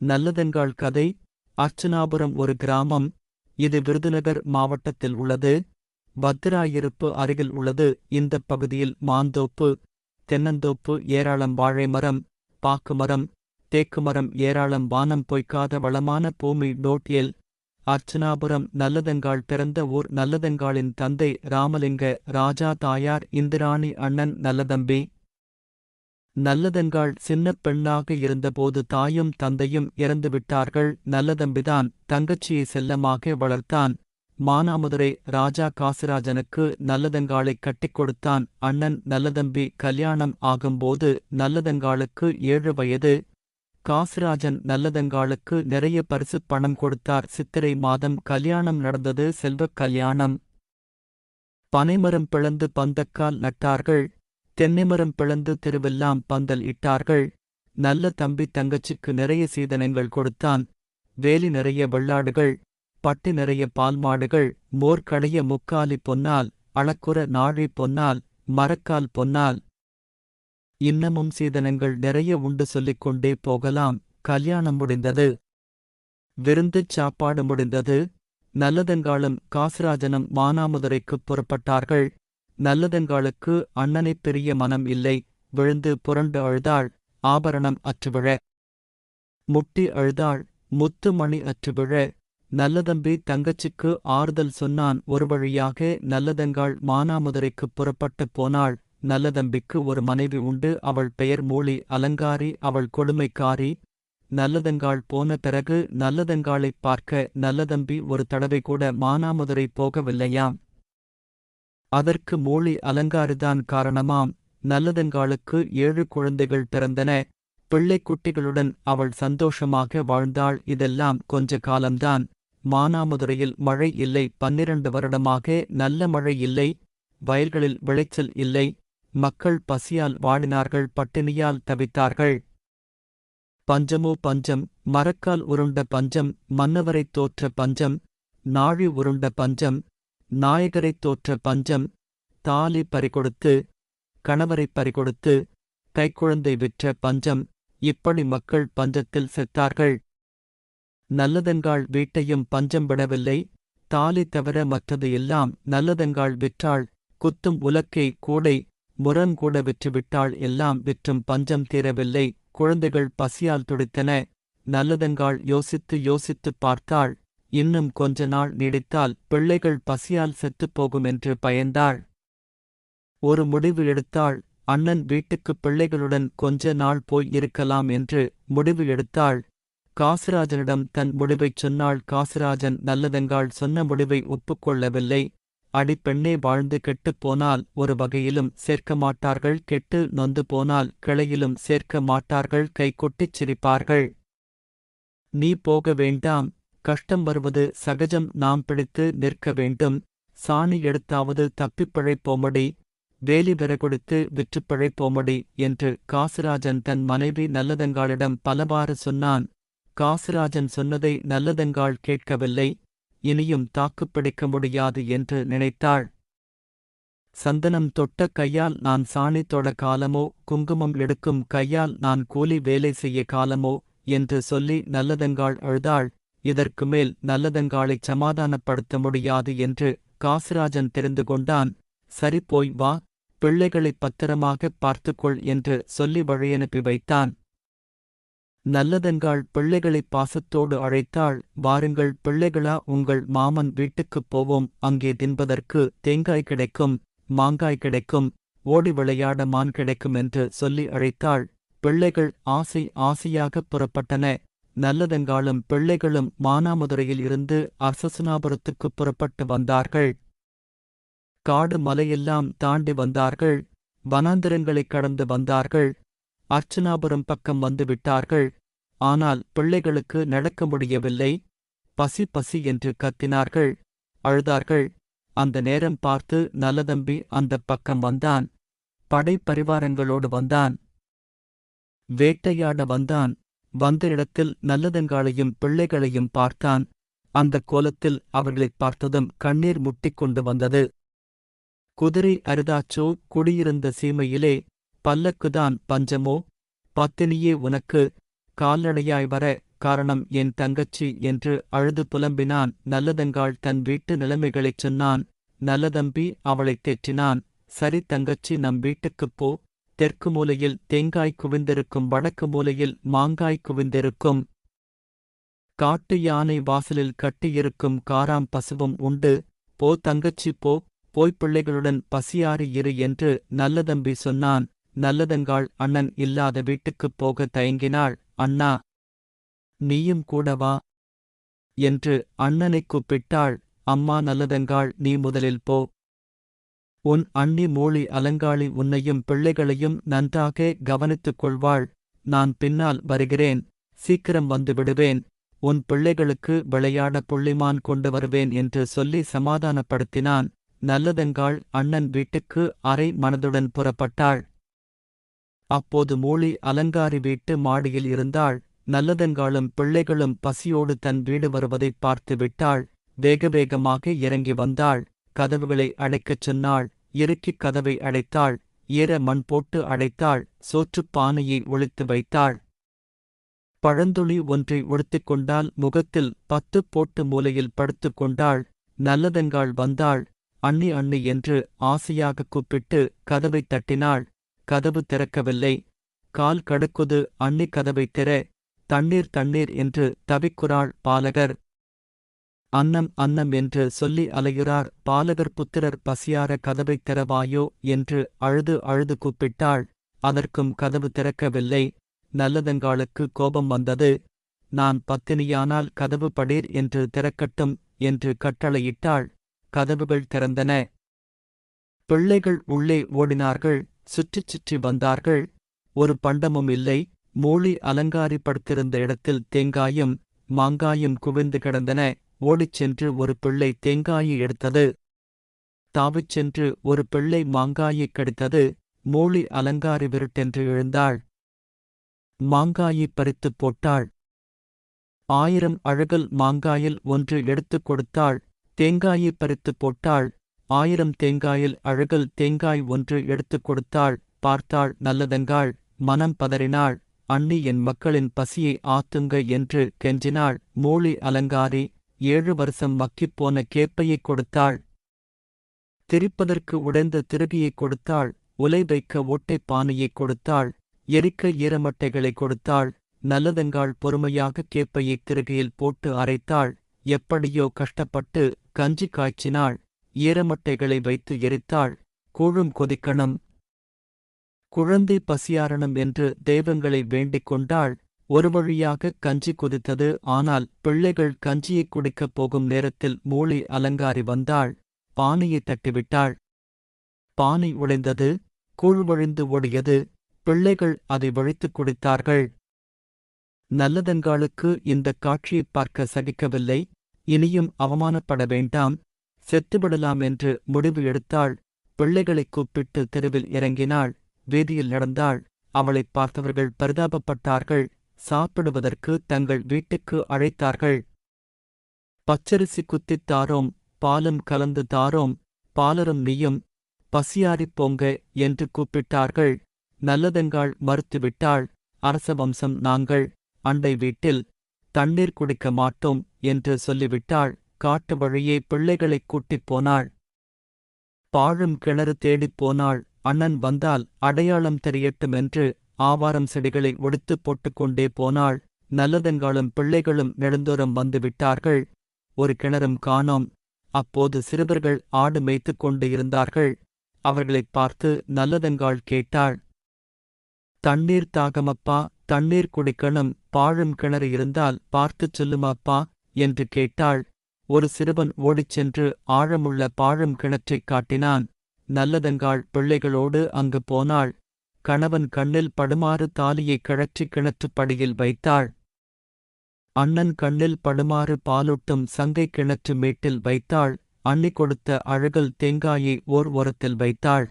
நல்லதெங்காள் கதை. அர்ச்சனாபுரம் ஒரு கிராமம். இது விருதுநகர் மாவட்டத்தில் உள்ளது. பத்திராயிருப்பு அருகில் உள்ளது. இந்தப் பகுதியில் மாந்தோப்பு தென்னந்தோப்பு ஏராளம் வாழைமரம் பாக்குமரம் தேக்குமரம் ஏராளம் வானம் பொய்க்காத வளமான பூமி. டோட்டியல் அர்ச்சனாபுரம் நல்லதெங்காள் பிறந்த ஊர். நல்லதெங்காளின் தந்தை ராமலிங்க ராஜா தாயார் இந்திராணி அண்ணன் நல்லதம்பி. நல்லதங்காள் சின்னப் பெண்ணாக இருந்தபோது தாயும் தந்தையும் இறந்துவிட்டார்கள் நல்லதம்பிதான் தங்கச்சியை செல்லமாக வளர்த்தான். மானாமதுரை ராஜா காசிராஜனுக்கு நல்லதங்காளை கட்டிக் கொடுத்தான். அண்ணன் நல்லதம்பி கல்யாணம் ஆகும்போது நல்லதங்காளுக்கு ஏழு வயது. காசிராஜன் நல்லதங்காளுக்கு நிறைய பரிசுப் பணம் கொடுத்தார். சித்திரை மாதம் கல்யாணம் நடந்தது. செல்வக் கல்யாணம். பனைமரம் பிளந்து பந்தக்கால் நட்டார்கள். தென்னைமரம் பிளந்து தெருவெல்லாம் பந்தல் இட்டார்கள். நல்ல தம்பி தங்கச்சிக்கு நிறைய சீதனங்கள் கொடுத்தான். வேலி நிறைய வெள்ளாடுகள் பட்டி நிறைய பால் மாடுகள் மோர் முக்காலி பொன்னால் அளக்குற நாழி பொன்னால் மரக்கால் பொன்னால். இன்னமும் சீதனங்கள் நிறைய உண்டு சொல்லிக் கொண்டே போகலாம். கல்யாணம் முடிந்தது. விருந்துச் சாப்பாடு முடிந்தது. நல்லதங்காலும் காசிராஜனும் மானாமதுரைக்குப் புறப்பட்டார்கள். நல்லதெங்காளுக்கு அண்ணனைப் பெரிய மனம் இல்லை விழுந்து புரண்டு அழுதாள் ஆபரணம் அற்றுவிழ முட்டி அழுதாள் முத்துமணி அற்றுவிழ நல்லதம்பி தங்கச்சிக்கு ஆறுதல் சொன்னான் ஒரு வழியாக நல்லதங்காள் மானாமுதுரைக்குப் புறப்பட்டு போனாள். நல்லதம்பிக்கு ஒரு மனைவி உண்டு அவள் பெயர் மூளி அலங்காரி அவள் கொடுமைக்காரி. நல்லதங்காள் போன பிறகு நல்லதங்காளைப் பார்க்க நல்லதம்பி ஒரு தடவை கூட மானாமுதுரை போகவில்லையாம். அதற்கு மூளி அலங்காரிதான் காரணமாம். நல்லதங்காளுக்கு ஏழு குழந்தைகள் பிறந்தன. பிள்ளைக்குட்டிகளுடன் அவள் சந்தோஷமாக வாழ்ந்தாள். இதெல்லாம் கொஞ்ச காலம்தான். மானாமதுரையில் மழை இல்லை. பன்னிரண்டு வருடமாக நல்ல மழை இல்லை. வயல்களில் விளைச்சல் இல்லை. மக்கள் பசியால் வாழினார்கள் பட்டினியால் தவித்தார்கள். பஞ்சமோ பஞ்சம். மரக்கால் உருண்ட பஞ்சம். மன்னவரைத் தோற்ற பஞ்சம். நாழி உருண்ட பஞ்சம். நாயகரைத் தோற்ற பஞ்சம் தாலி பறிகொடுத்து கணவரைப் பறிகொடுத்து கைக்குழந்தை விற்ற பஞ்சம் இப்படி மக்கள் பஞ்சத்தில் செத்தார்கள். நல்லதெங்காள் வீட்டையும் பஞ்சம் விடவில்லை. தாலி தவிர மற்றது எல்லாம் நல்லதெங்காள் விற்றாள். குத்தும் உலக்கை கூடை முரங்கூட விற்றுவிட்டாள். எல்லாம் விற்றும் பஞ்சம் தீரவில்லை. குழந்தைகள் பசியால் துடித்தன. நல்லதெங்காள் யோசித்து யோசித்துப் பார்த்தாள். இன்னும் கொஞ்ச நாள் நீடித்தால் பிள்ளைகள் பசியால் செத்துப் போகும் என்று பயந்தாள். ஒரு முடிவு எடுத்தாள். அண்ணன் வீட்டுக்குப் பிள்ளைகளுடன் கொஞ்ச நாள் போய் இருக்கலாம் என்று முடிவு எடுத்தாள். காசிராஜனிடம் தன் முடிவைச் சொன்னாள். காசிராஜன் நல்லதெங்காள் சொன்ன முடிவை ஒப்புக்கொள்ளவில்லை. அடிப்பெண்ணே வாழ்ந்து கெட்டுப் போனால் ஒரு வகையிலும் சேர்க்க மாட்டார்கள். கெட்டு நொந்து போனால் கிளையிலும் சேர்க்க மாட்டார்கள். கைகொட்டிச் சிரிப்பார்கள். நீ போக வேண்டாம். கஷ்டம் வருவது சகஜம். நாம் பிடித்து நிற்க வேண்டும். சாணி எடுத்தாவது தப்பிப் பிழைப்போமடி. வேலி விறகுடித்து விற்றுப் பிழைப்போமடி என்று காசிராஜன் தன் மனைவி நல்லதங்காளிடம் பலவாறு சொன்னான். காசிராஜன் சொன்னதை நல்லதங்காள் கேட்கவில்லை. இனியும் தாக்குப்பிடிக்க முடியாது என்று நினைத்தாள். சந்தனம் தொட்ட கையால் நான் சாணி தொட காலமோ குங்குமம் எடுக்கும் கையால் நான் கூலி வேலை செய்ய காலமோ என்று சொல்லி நல்லதங்காள் அழுதாள். இதற்கு மேல் நல்லதங்காளைச் சமாதானப்படுத்த முடியாது என்று காசிராஜன் தெரிந்து கொண்டான். சரி போய் வா பிள்ளைகளைப் பத்திரமாகப் பார்த்துக்கொள் என்று சொல்லி வழியனுப்பி வைத்தான். நல்லதங்காள் பிள்ளைகளைப் பாசத்தோடு அழைத்தாள். வாருங்கள் பிள்ளைகளா உங்கள் மாமன் வீட்டுக்குப் போவோம். அங்கே தின்பதற்கு தேங்காய் கிடைக்கும் மாங்காய் கிடைக்கும் ஓடி விளையாட மான் கிடைக்கும் என்று சொல்லி அழைத்தாள். பிள்ளைகள் ஆசை ஆசையாகப் புறப்பட்டன. நல்லதெங்காலும் பிள்ளைகளும் மானாமதுரையில் இருந்து அர்சசுனாபுரத்துக்குப் புறப்பட்டு வந்தார்கள். காடு மலையெல்லாம் தாண்டி வந்தார்கள். வனாந்திரங்களைக் கடந்து வந்தார்கள். அர்ச்சனாபுரம் பக்கம் வந்து விட்டார்கள். ஆனால் பிள்ளைகளுக்கு நடக்க முடியவில்லை. பசி பசி என்று கத்தினார்கள். அழுதார்கள். அந்த நேரம் பார்த்து நல்லதம்பி அந்தப் பக்கம் வந்தான். படைப்பரிவாரங்களோடு வந்தான். வேட்டையாட வந்தான். வந்த இடத்தில் நல்லதங்காளையும் பிள்ளைகளையும் பார்த்தான். அந்தக் கோலத்தில் அவர்களைப் பார்த்ததும் கண்ணீர் முட்டிக் கொண்டு வந்தது. குதிரை அருதாச்சோ குடியிருந்த சீமையிலே பல்லக்குதான் பஞ்சமோ பத்தினியே உனக்கு கால்நடையாய் வர காரணம் என் தங்கச்சி என்று அழுது புலம்பினான். நல்லதங்காள் தன் வீட்டு நிலைமைகளைச் சொன்னான். நல்லதம்பி அவளைத் தேற்றினான். சரி தங்கச்சி நம் வீட்டுக்குப் போ. தெற்கு மூலையில் தேங்காய் குவிந்திருக்கும் வடக்கு மூலையில் மாங்காய் குவிந்திருக்கும். காட்டு யானை வாசலில் கட்டியிருக்கும் காராம் பசுவும் உண்டு. போ தங்கச்சி போ. போய் பிள்ளைகளுடன் பசியாறி இரு என்று நல்லதம்பி சொன்னான். நல்லதங்காள் அண்ணன் இல்லாத வீட்டுக்குப் போக தயங்கினாள். அண்ணா நீயும் கூட வா என்று அண்ணனைக் கூப்பிட்டாள். அம்மா நல்லதங்காள் நீ முதலில் போ. உன் அண்ணி மூளி அலங்காளி உன்னையும் பிள்ளைகளையும் நன்றாக கவனித்துக் கொள்வாள் நான் பின்னால் வருகிறேன் சீக்கிரம் வந்து விடுவேன் உன் பிள்ளைகளுக்கு விளையாட புள்ளிமான் கொண்டு வருவேன் என்று சொல்லி சமாதானப்படுத்தினான். நல்லதெங்காள் அண்ணன் வீட்டுக்கு அரை மனதுடன் புறப்பட்டாள். அப்போது மூளி அலங்காரி வீட்டு மாடியில் இருந்தாள். நல்லதெங்காளும் பிள்ளைகளும் பசியோடு தன் வீடு வருவதைப் பார்த்து விட்டாள் வேக வேகமாக இறங்கி வந்தாள். கதவுகளை அடைக்கச் சொன்னாள். இறுக்கிக் கதவை அடைத்தாள். ஈர மண் போட்டு அடைத்தாள். சோற்றுப் பானையை ஒளித்து வைத்தாள். பழந்துளி ஒன்றை ஒடுத்துக் கொண்டால் முகத்தில் பத்து போட்டு மூலையில் படுத்துக் கொண்டாள். நல்லதெங்காள் வந்தாள். அண்ணி அண்ணி என்று ஆசையாக கூப்பிட்டு கதவைத் தட்டினாள். கதவு திறக்கவில்லை. கால் கடுக்குது. அண்ணி கதவைத் திற. தண்ணீர் தண்ணீர் என்று தவிக்குறாள் பாலகர். அன்னம் அன்னம் என்று சொல்லி அலையுறார் பாலகர் புத்திரர் பசியார கதவைத் திறவாயோ என்று அழுது அழுது கூப்பிட்டாள். அதற்கும் கதவு திறக்கவில்லை. நல்லதங்காளுக்கு கோபம் வந்தது. நான் பத்தினியானால் கதவு படீர் என்று திறக்கட்டும் என்று கட்டளையிட்டாள். கதவுகள் திறந்தன. பிள்ளைகள் உள்ளே ஓடினார்கள். சுற்றிச் சுற்றி வந்தார்கள். ஒரு பண்டமும் இல்லை. மூளி அலங்காரிப்படுத்திருந்த இடத்தில் தேங்காயும் மாங்காயும் குவிந்து கிடந்தன. ஓடிச் சென்று ஒரு பிள்ளை தேங்காயை எடுத்தது. தாவிச் சென்று ஒரு பிள்ளை மாங்காயைக் கடித்தது. மூளி அலங்காரி விருட்டென்று எழுந்தாள். மாங்காயை பறித்துப் போட்டாள். ஆயிரம் அழகல் மாங்காயில் ஒன்று எடுத்துக் கொடுத்தாள். தேங்காயை பறித்துப் போட்டாள். ஆயிரம் தேங்காயில் அழகல் தேங்காய் ஒன்று எடுத்துக் கொடுத்தாள். பார்த்தாள் நல்லதெங்காள் மனம் பதறினாள். அண்ணி என் மக்களின் பசியை ஆத்துங்க என்று கெஞ்சினாள். மூளி அலங்காரி ஏழு வருஷம் மக்கிப்போன கேப்பையைக் கொடுத்தாள். திரிப்பதற்கு உடைந்த திருகியைக் கொடுத்தாள். உலை வைக்க ஓட்டைப் பானையைக் கொடுத்தாள். எரிக்க ஈரமட்டைகளைக் கொடுத்தாள். நல்லதெங்காள் பொறுமையாக கேப்பையைத் திருகையில் போட்டு அரைத்தாள். எப்படியோ கஷ்டப்பட்டு கஞ்சி காய்ச்சினாள். ஈரமட்டைகளை வைத்து எரித்தாள். கூழும் கொதிக்கணும். குழந்தை பசியாரணம் என்று தெய்வங்களை வேண்டிக் கொண்டாள். ஒரு வழியாக கஞ்சி குதித்தது. ஆனால் பிள்ளைகள் கஞ்சியைக் குடிக்கப் போகும் நேரத்தில் மூளி அலங்காரி வந்தாள். பானையை தட்டிவிட்டாள். பானை உடைந்தது கூழ் வழிந்து ஓடியது. பிள்ளைகள் அதை வழித்துக் குடித்தார்கள். நல்லதங்காளுக்கு இந்தக் காட்சியைப் பார்க்க சகிக்கவில்லை. இனியும் அவமானப்பட வேண்டாம். செத்துவிடலாம் என்று முடிவு எடுத்தாள். பிள்ளைகளைக் கூப்பிட்டு தெருவில் இறங்கினாள். வீதியில் நடந்தாள். அவளைப் பார்த்தவர்கள் பரிதாபப்பட்டார்கள். சாப்பிடுவதற்கு தங்கள் வீட்டுக்கு அழைத்தார்கள். பச்சரிசி குத்தித் தாரோம் பாலும் கலந்து தாரோம் பாலரும் நீயும் பசியாரிப் போங்க என்று கூப்பிட்டார்கள். நல்லதெங்காள் மறுத்துவிட்டாள். அரச வம்சம் நாங்கள் அண்டை வீட்டில் தண்ணீர் குடிக்க மாட்டோம் என்று சொல்லிவிட்டாள். காட்டு வழியே பிள்ளைகளைக் கூட்டிப் போனாள். பாழும் கிணறு தேடிப் போனாள். அண்ணன் வந்தால் அடையாளம் தெரியட்டும் என்று ஆவாரம் செடிகளை ஒடித்துப் போட்டுக்கொண்டே போனாள். நல்லதெங்காலும் பிள்ளைகளும் நெடுந்தோறும் வந்து விட்டார்கள். ஒரு கிணறும் காணோம். அப்போது சிறுவர்கள் ஆடு மேய்த்துக் கொண்டு இருந்தார்கள். அவர்களைப் பார்த்து நல்லதெங்காள் கேட்டாள். தண்ணீர் தாகமப்பா தண்ணீர் குடிக்கணும். பாழும் கிணறு இருந்தால் பார்த்துச் சொல்லுமாப்பா என்று கேட்டாள். ஒரு சிறுவன் ஓடிச் சென்று ஆழமுள்ள பாழும் கிணற்றைக் காட்டினான். நல்லதெங்காள் பிள்ளைகளோடு அங்கு போனாள். கணவன் கண்ணில் படுமாறு தாலியைக் கழற்றி கிணற்றுப் படியில் வைத்தாள். அண்ணன் கண்ணில் படுமாறு பாலூட்டும் சங்கை கிணற்று மேட்டில் வைத்தாள். அண்ணி கொடுத்த அழகல் தேங்காயை ஓர் ஓரத்தில் வைத்தாள்.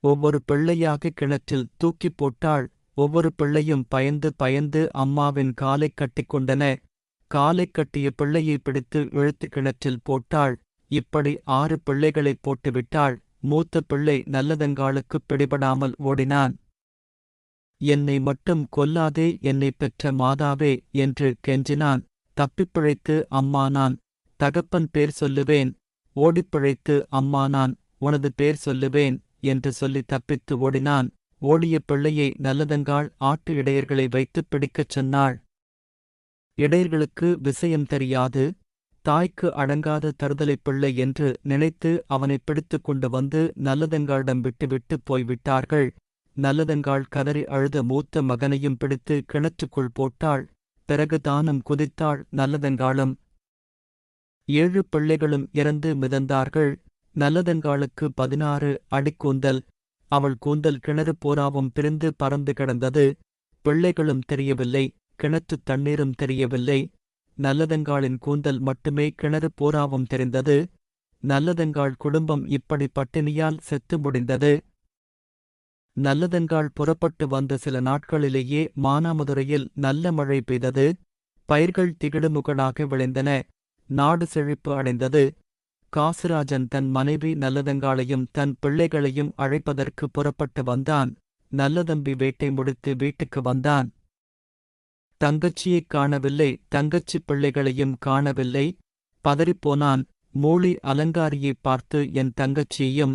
ஒவ்வொரு பிள்ளையாக கிணற்றில் தூக்கிப் போட்டாள். ஒவ்வொரு பிள்ளையும் பயந்து பயந்து அம்மாவின் காலைக் கட்டிக்கொண்டன காலைக் கட்டிய பிள்ளையை பிடித்து இழுத்து கிணற்றில் போட்டாள். இப்படி ஆறு பிள்ளைகளைப் போட்டுவிட்டாள். மூத்த பிள்ளை நல்லதங்காளுக்குப் பிடிபடாமல் ஓடினான். என்னை மட்டும் கொல்லாதே என்னைப் பெற்ற மாதாவே என்று கெஞ்சினான். தப்பிப் பிழைத்து தகப்பன் பேர் சொல்லுவேன். ஓடிப் பிழைத்து அம்மா நான் உனது பேர் சொல்லுவேன் என்று சொல்லி தப்பித்து ஓடினான். ஓடிய பிள்ளையை நல்லதங்காள் ஆட்டு இடையர்களை வைத்துப் பிடிக்கச் சொன்னாள். இடையர்களுக்கு விஷயம் தெரியாது. தாய்க்கு அடங்காத தருதலைப் பிள்ளை என்று நினைத்து அவனைப் பிடித்துக் கொண்டு வந்து நல்லதங்காளிடம் விட்டுவிட்டு போய்விட்டார்கள். நல்லதங்காள் கதறி அழுத மூத்த மகனையும் பிடித்து கிணற்றுக்குள் போட்டாள். பிறகு தானும் குதித்தாள். நல்லதங்காளும் ஏழு பிள்ளைகளும் இறந்து மிதந்தார்கள். நல்லதங்காளுக்கு பதினாறு அடிக்கூந்தல் அவள் கூந்தல் கிணறு போராவும் பிரிந்து பறந்து கிடந்தது. பிள்ளைகளும் தெரியவில்லை. கிணற்றுத் தண்ணீரும் தெரியவில்லை. நல்லதங்காளின் கூந்தல் மட்டுமே கிணறு போராவும் தெரிந்தது. நல்லதங்காள் குடும்பம் இப்படி பட்டினியால் செத்து முடிந்தது. நல்லதங்காள் புறப்பட்டு வந்த சில நாட்களிலேயே மானாமதுரையில் நல்ல மழை பெய்தது. பயிர்கள் திகிடுமுகடாக விளைந்தன. நாடு செழிப்பு அடைந்தது. காசுராஜன் தன் மனைவி நல்லதங்காளையும் தன் பிள்ளைகளையும் அழைப்பதற்கு புறப்பட்டு வந்தான். நல்லதம்பி வேட்டை முடித்து வீட்டுக்கு வந்தான். தங்கச்சியைக் காணவில்லை தங்கச்சி பிள்ளைகளையும் காணவில்லை. பதறிப்போனான் மூளி அலங்காரியைப் பார்த்து என் தங்கச்சியையும்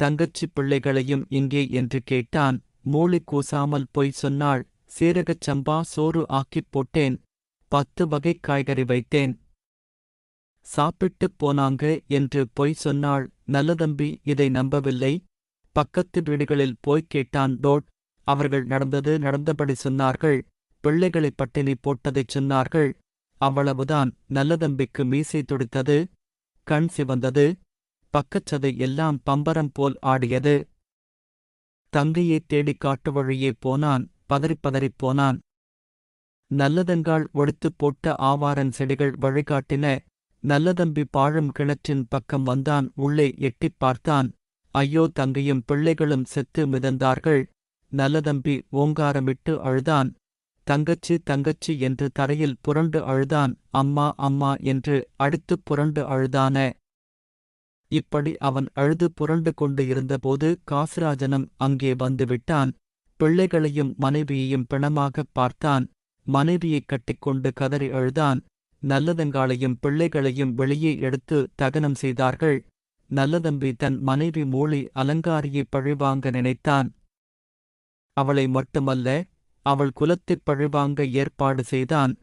தங்கச்சி பிள்ளைகளையும் இங்கே என்று கேட்டான். மூளி கூசாமல் பொய் சொன்னாள் சீரகச் சம்பா சோறு ஆக்கிப் போட்டேன் பத்து வகைக் காய்கறி வைத்தேன். சாப்பிட்டுப் போனாங்க என்று பொய் சொன்னாள் நல்லதம்பி இதை நம்பவில்லை. பக்கத்து வீடுகளில் போய்க் கேட்டான் டோட் அவர்கள் நடந்தது நடந்தபடி சொன்னார்கள். பிள்ளைகளை பட்டினி போட்டதைச் சொன்னார்கள். அவ்வளவுதான். நல்லதம்பிக்கு மீசை துடித்தது கண் சிவந்தது பக்கச்சதை எல்லாம் பம்பரம் போல் ஆடியது. தங்கையைத் தேடிக் காட்டு வழியே போனான் பதறிப் பதறிப் போனான். நல்லதங்கால் ஒடித்துப் போட்ட ஆவாரன் செடிகள் வழிகாட்டின நல்லதம்பி பாழும் கிணற்றின் பக்கம் வந்தான் உள்ளே எட்டிப் பார்த்தான். ஐயோ தங்கையும் பிள்ளைகளும் செத்து மிதந்தார்கள். நல்லதம்பி ஓங்காரமிட்டு அழுதான். தங்கச்சி தங்கச்சி என்று தரையில் புரண்டு அழுதான். அம்மா அம்மா என்று அடுத்து புரண்டு அழுதான. இப்படி அவன் அழுது புரண்டு கொண்டு இருந்தபோது காசுராஜனும் அங்கே வந்துவிட்டான் பிள்ளைகளையும் மனைவியையும் பிணமாகப் பார்த்தான். மனைவியைக் கட்டிக்கொண்டு கதறி அழுதான். நல்லதங்காளையும் பிள்ளைகளையும் வெளியே எடுத்து தகனம் செய்தார்கள். நல்லதம்பி தன் மனைவி மூளி அலங்காரியை பழிவாங்க நினைத்தான். அவளை மட்டுமல்ல அவள் குலத்தைப் பழிவாங்க ஏற்பாடு செய்தான்.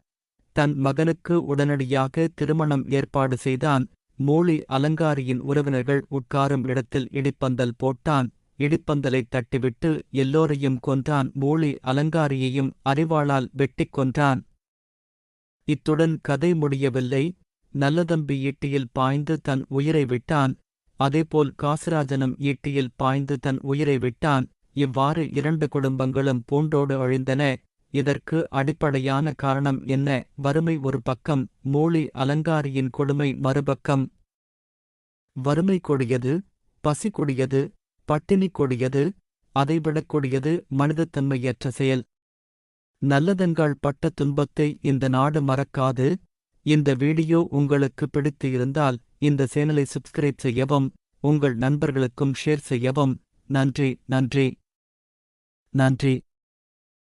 தன் மகனுக்கு உடனடியாக திருமணம் ஏற்பாடு செய்தான். மூளி அலங்காரியின் உறவினர்கள் உட்காரும் இடத்தில் இடிப்பந்தல் போட்டான். இடிப்பந்தலைத் தட்டிவிட்டு எல்லோரையும் கொன்றான். மூளி அலங்காரியையும் அறிவாளால் வெட்டிக் கொன்றான். இத்துடன் கதை முடியவில்லை. நல்லதம்பி ஈட்டியில் பாய்ந்து தன் உயிரை விட்டான். அதேபோல் காசிராஜனும் ஈட்டியில் பாய்ந்து தன் உயிரை விட்டான். இவ்வாறு இரண்டு குடும்பங்களும் பூண்டோடு அழிந்தன. இதற்கு அடிப்படையான காரணம் என்ன? வறுமை ஒரு பக்கம் மூளி அலங்காரியின் கொடுமை மறுபக்கம். வறுமை கொடியது பசி கொடியது பட்டினி கொடியது அதைவிடக் கொடியது மனிதத்தன்மையற்ற செயல். நல்லதன்கள் பட்ட துன்பத்தை இந்த நாடு மறக்காது. இந்த வீடியோ உங்களுக்கு பிடித்து இருந்தால் இந்த சேனலை சப்ஸ்கிரைப் செய்யவும் உங்கள் நண்பர்களுக்கும் ஷேர் செய்யவும். நன்றி நன்றி. நன்றி.